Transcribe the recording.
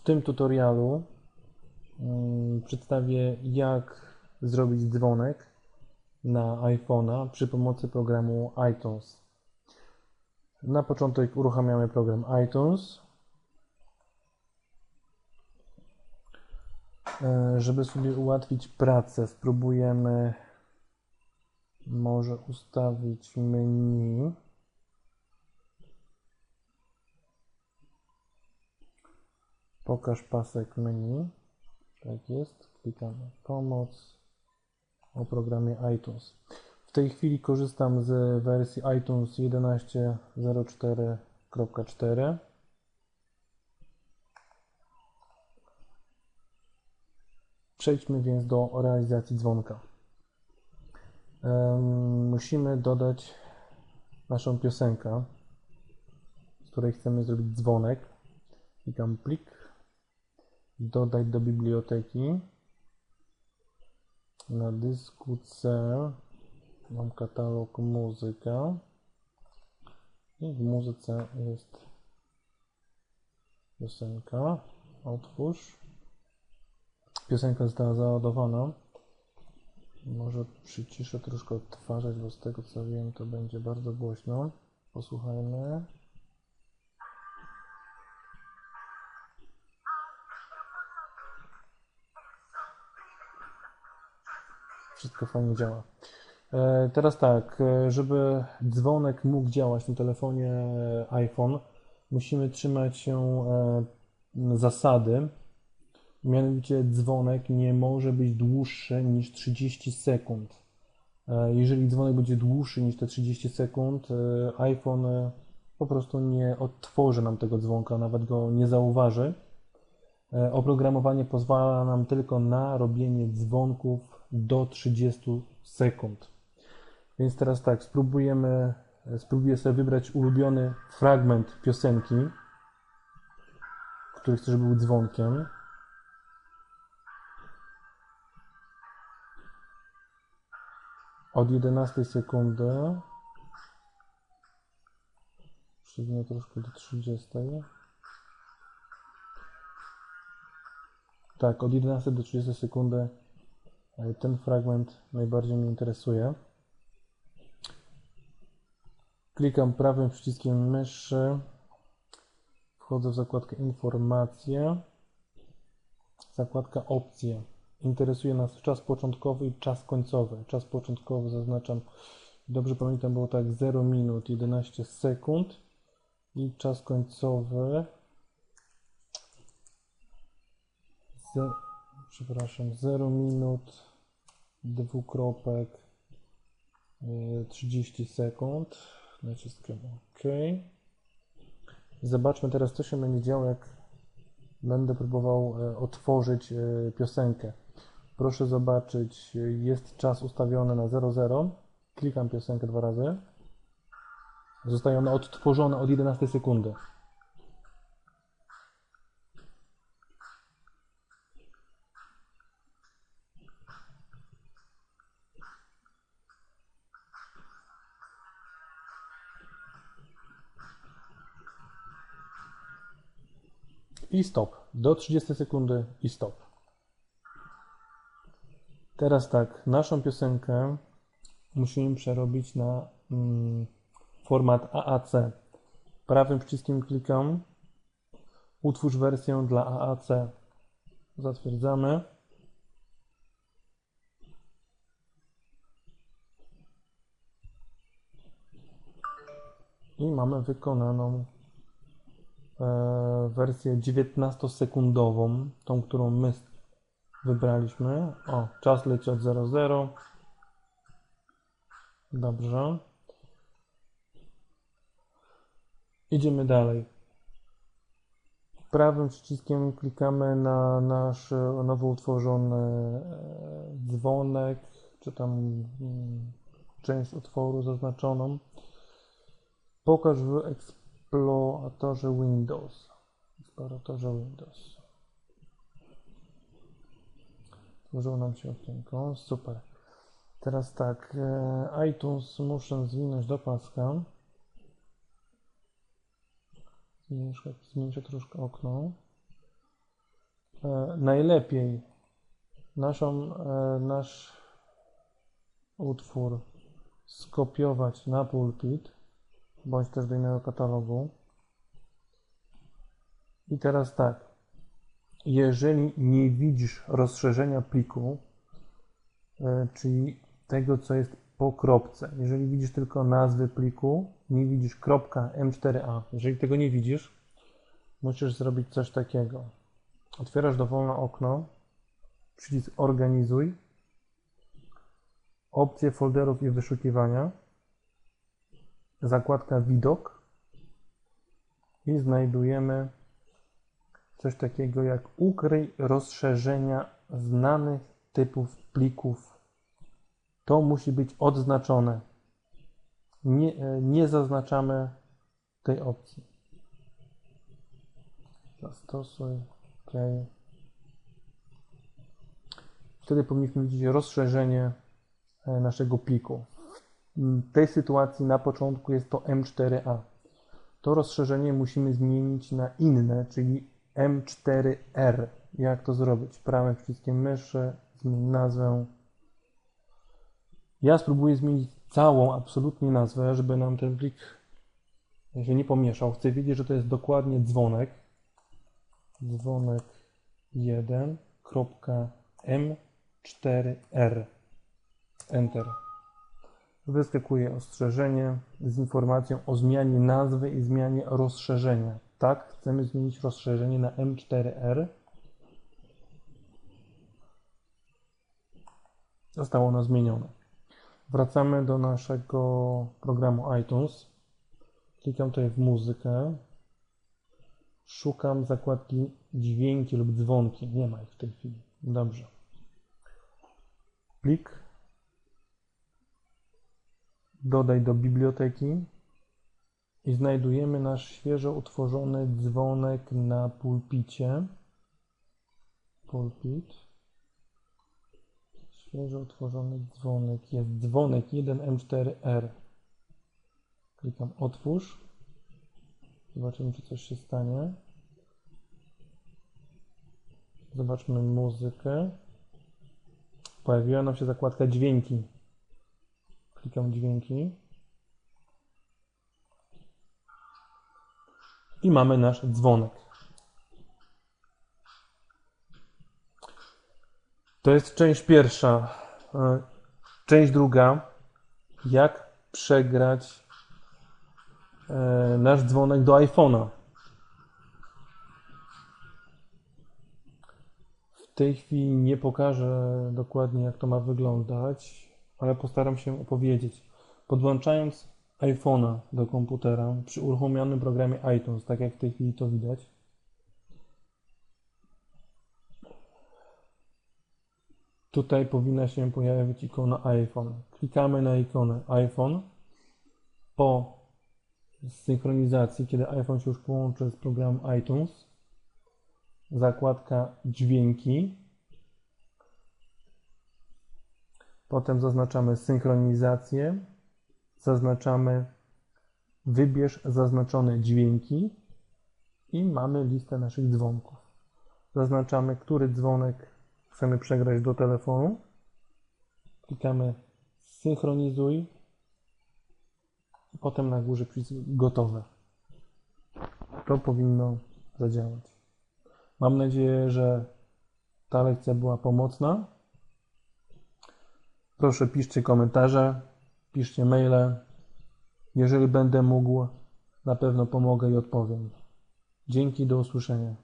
W tym tutorialu mm, przedstawię jak zrobić dzwonek na iPhone'a przy pomocy programu iTunes. Na początek uruchamiamy program iTunes. E, Żeby sobie ułatwić pracę, spróbujemy może ustawić menu. Pokaż pasek menu. Tak jest. Klikamy pomoc o programie iTunes. W tej chwili korzystam z wersji iTunes 11.04.4. Przejdźmy więc do realizacji dzwonka. Musimy dodać naszą piosenkę, z której chcemy zrobić dzwonek. Klikam plik, dodać do biblioteki. Na dysku C mam katalog muzyka i w muzyce jest piosenka. Otwórz. Piosenka została załadowana. Może przyciszę troszkę odtwarzać, bo z tego co wiem to będzie bardzo głośno. Posłuchajmy. Wszystko fajnie działa. E, Teraz tak, e, żeby dzwonek mógł działać na telefonie iPhone, musimy trzymać się e, zasady. Mianowicie dzwonek nie może być dłuższy niż 30 sekund. Jeżeli dzwonek będzie dłuższy niż te 30 sekund, iPhone po prostu nie odtworzy nam tego dzwonka, nawet go nie zauważy. Oprogramowanie pozwala nam tylko na robienie dzwonków do 30 sekund. Więc teraz tak, spróbujemy, spróbuję sobie wybrać ulubiony fragment piosenki, który chcę, żeby był dzwonkiem. Od 11 sekundy. Przywinę troszkę do 30. Tak, od 11 do 30 sekundy ten fragment najbardziej mnie interesuje. Klikam prawym przyciskiem myszy. Wchodzę w zakładkę informacje. Zakładka opcje. Interesuje nas czas początkowy i czas końcowy. Czas początkowy zaznaczam, dobrze pamiętam, było tak 0 minut 11 sekund i czas końcowy ze, przepraszam, 0 minut dwukropek y, 30 sekund. Naciskam OK. Zobaczmy teraz, co się będzie działo, jak będę próbował e, otworzyć e, piosenkę. Proszę zobaczyć, jest czas ustawiony na 00. Klikam piosenkę dwa razy. Zostaje ona odtworzona od 11 sekundy. I stop. Do 30 sekundy i stop. Teraz tak, naszą piosenkę musimy przerobić na mm, format AAC. Prawym przyciskiem klikam. Utwórz wersję dla AAC. Zatwierdzamy. I mamy wykonaną wersję 19-sekundową, tą, którą my wybraliśmy. O, czas leci od 00. Dobrze. Idziemy dalej. Prawym przyciskiem klikamy na nasz nowo utworzony e, dzwonek, czy tam mm, część utworu zaznaczoną. Pokaż w eksploratorze Windows. Eksploratorze Windows. Tworzyło nam się okienko. Super. Teraz tak. e, iTunes muszę zwinąć do paska. Zmniejszę troszkę okno. e, najlepiej naszą, e, nasz utwór skopiować na pulpit bądź też do innego katalogu. I teraz tak, jeżeli nie widzisz rozszerzenia pliku, e, czyli tego, co jest po kropce, jeżeli widzisz tylko nazwy pliku, nie widzisz kropka M4A, jeżeli tego nie widzisz, musisz zrobić coś takiego. Otwierasz dowolne okno, przycisk organizuj, opcje folderów i wyszukiwania, zakładka widok i znajdujemy coś takiego jak ukryj rozszerzenia znanych typów plików. To musi być odznaczone. Nie, e, nie zaznaczamy tej opcji. Zastosuj. OK. Wtedy powinniśmy widzieć rozszerzenie e, naszego pliku. W tej sytuacji na początku jest to M4A. To rozszerzenie musimy zmienić na inne, czyli M4R. Jak to zrobić? Prawym przyciskiem myszy, zmień nazwę. Ja spróbuję zmienić całą absolutnie nazwę, żeby nam ten plik się nie pomieszał. Chcę wiedzieć, że to jest dokładnie dzwonek. Dzwonek 1.m4r. Enter. Wyskakuje ostrzeżenie z informacją o zmianie nazwy i zmianie rozszerzenia. Tak, chcemy zmienić rozszerzenie na M4R. Zostało ono zmienione. Wracamy do naszego programu iTunes. Klikam tutaj w muzykę. Szukam zakładki dźwięki lub dzwonki. Nie ma ich w tej chwili. Dobrze. Plik. Dodaj do biblioteki i znajdujemy nasz świeżo utworzony dzwonek na pulpicie. Pulpit. Świeżo utworzony dzwonek. Jest dzwonek 1M4R. Klikam otwórz. Zobaczymy, czy coś się stanie. Zobaczmy muzykę. Pojawiła nam się zakładka dźwięki. Klikam dźwięki. i mamy nasz dzwonek. To jest część pierwsza. E, część druga. Jak przegrać e, nasz dzwonek do iPhone'a. W tej chwili nie pokażę dokładnie, jak to ma wyglądać, ale postaram się opowiedzieć. Podłączając iPhone'a do komputera przy uruchomionym programie iTunes, tak jak w tej chwili to widać. Tutaj powinna się pojawić ikona iPhone. Klikamy na ikonę iPhone. Po synchronizacji, kiedy iPhone się już połączy z programem iTunes, zakładka dźwięki. Potem zaznaczamy synchronizację zaznaczamy wybierz zaznaczone dźwięki i mamy listę naszych dzwonków. Zaznaczamy, który dzwonek chcemy przegrać do telefonu. Klikamy synchronizuj i potem na górze przycisk gotowe. To powinno zadziałać. Mam nadzieję, że ta lekcja była pomocna. Proszę piszcie komentarze, piszcie maile. Jeżeli będę mógł, na pewno pomogę i odpowiem. Dzięki, do usłyszenia.